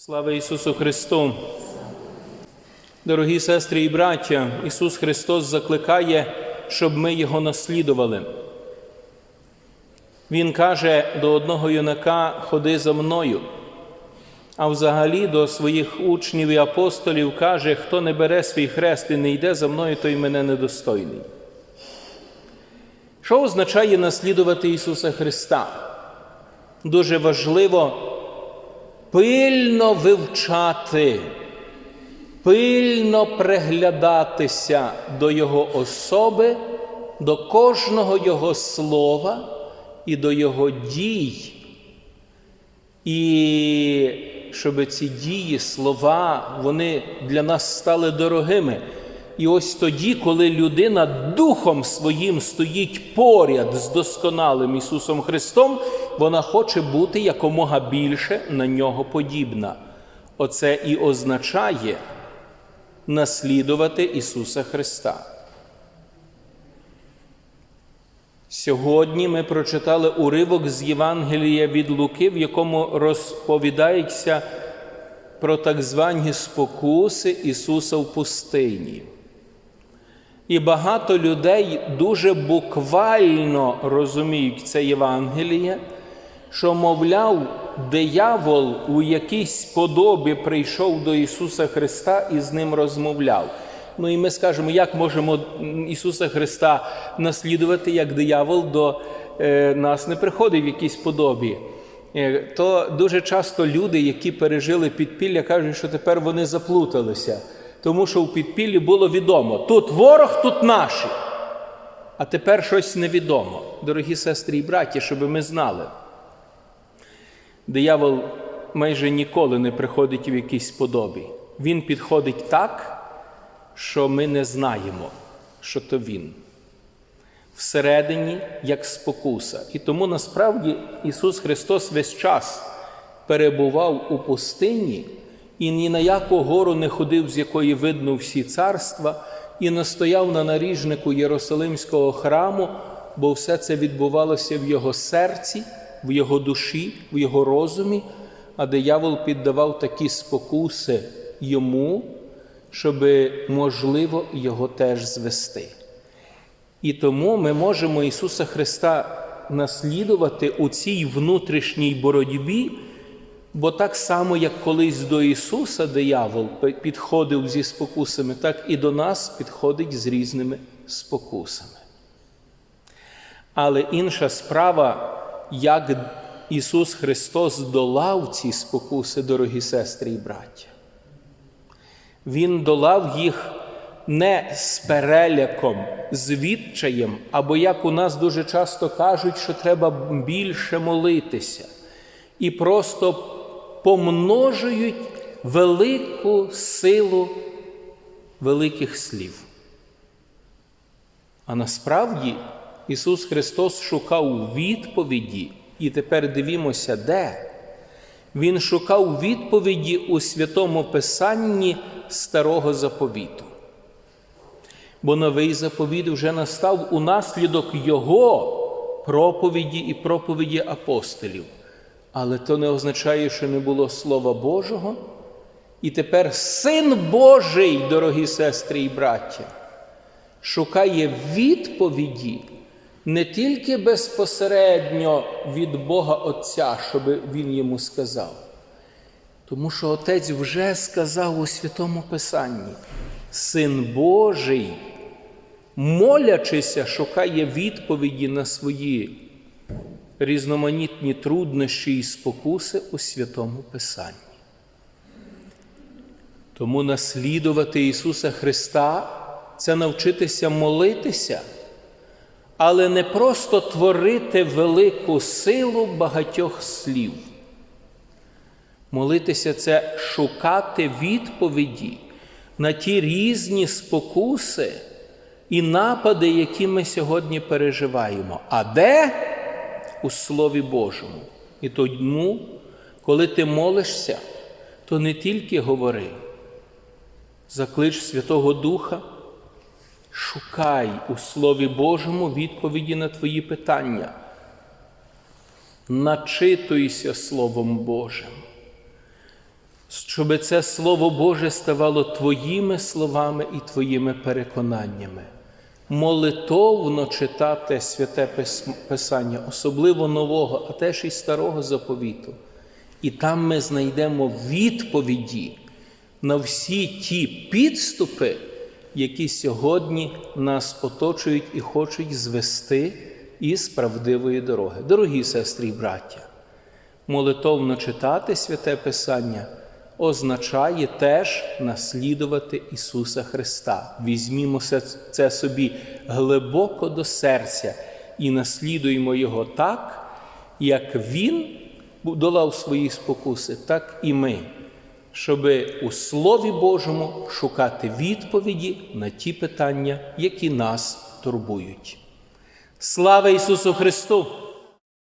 Слава Ісусу Христу! Дорогі сестри і браття, Ісус Христос закликає, щоб ми Його наслідували. Він каже до одного юнака: Ходи за мною. А взагалі до своїх учнів і апостолів каже, хто не бере свій хрест і не йде за мною, той мене недостойний. Що означає наслідувати Ісуса Христа? Дуже важливо пильно вивчати, пильно приглядатися до Його особи, до кожного Його слова і до Його дій. І щоб ці дії, слова, вони для нас стали дорогими. І ось тоді, коли людина духом своїм стоїть поряд з досконалим Ісусом Христом, вона хоче бути якомога більше на нього подібна. Оце і означає наслідувати Ісуса Христа. Сьогодні ми прочитали уривок з Євангелія від Луки, в якому розповідається про так звані спокуси Ісуса в пустині. І багато людей дуже буквально розуміють це Євангеліє, що, мовляв, диявол у якійсь подобі прийшов до Ісуса Христа і з ним розмовляв. Ну і ми скажемо, як можемо Ісуса Христа наслідувати, як диявол до е, нас не приходить в якійсь подобі. Е, то дуже часто люди, які пережили підпілля, кажуть, що тепер вони заплуталися, тому що в підпіллі було відомо: тут ворог, тут наші. А тепер щось невідомо. Дорогі сестри і браті, щоб ми знали. Диявол майже ніколи не приходить в якійсь подобі. Він підходить так що ми не знаємо, що то він. Всередині як спокуса. І тому насправді Ісус Христос весь час перебував у пустині і ні на яку гору не ходив, з якої видно всі царства, і не стояв на наріжнику Єрусалимського храму, бо все це відбувалося в Його серці, в Його душі, в Його розумі, а диявол піддавав такі спокуси йому щоб можливо його теж звести. І тому ми можемо Ісуса Христа наслідувати у цій внутрішній боротьбі, бо так само, як колись до Ісуса диявол підходив зі спокусами, так і до нас підходить з різними спокусами. Але інша справа, як Ісус Христос долав ці спокуси, дорогі сестри і браття. Він долав їх не з переляком, з відчаєм, або як у нас дуже часто кажуть, що треба більше молитися, і просто помножують велику силу великих слів. А насправді Ісус Христос шукав відповіді, і тепер дивімося, де. Він шукав відповіді у святому Писанні старого заповіту. Бо новий заповіт вже настав у наслідок Його проповіді і проповіді апостолів. Але то не означає, що не було Слова Божого. І тепер Син Божий, дорогі сестри і браття, шукає відповіді не тільки безпосередньо від Бога Отця, щоб Він йому сказав. Тому що Отець вже сказав у Святому Писанні, Син Божий, молячися, шукає відповіді на свої різноманітні труднощі і спокуси у Святому Писанні. Тому наслідувати Ісуса Христа це навчитися молитися, але не просто творити велику силу багатьох слів. Молитися це шукати відповіді на ті різні спокуси і напади, які ми сьогодні переживаємо. А де? У Слові Божому. І тому, коли ти молишся, то не тільки говори, заклич Святого Духа, шукай у Слові Божому відповіді на твої питання. Начитуйся Словом Божим щоб це Слово Боже ставало Твоїми словами і Твоїми переконаннями. Молитовно читати святе Писання, особливо нового, а теж і старого заповіту. І там ми знайдемо відповіді на всі ті підступи, які сьогодні нас оточують і хочуть звести із правдивої дороги. Дорогі сестри і браття, молитовно читати святе Писання означає теж наслідувати Ісуса Христа. Візьмімо це- собі глибоко до серця і наслідуємо Його так, як Він долав свої спокуси, так і ми, щоб у Слові Божому шукати відповіді на ті питання, які нас турбують. Слава Ісусу Христу!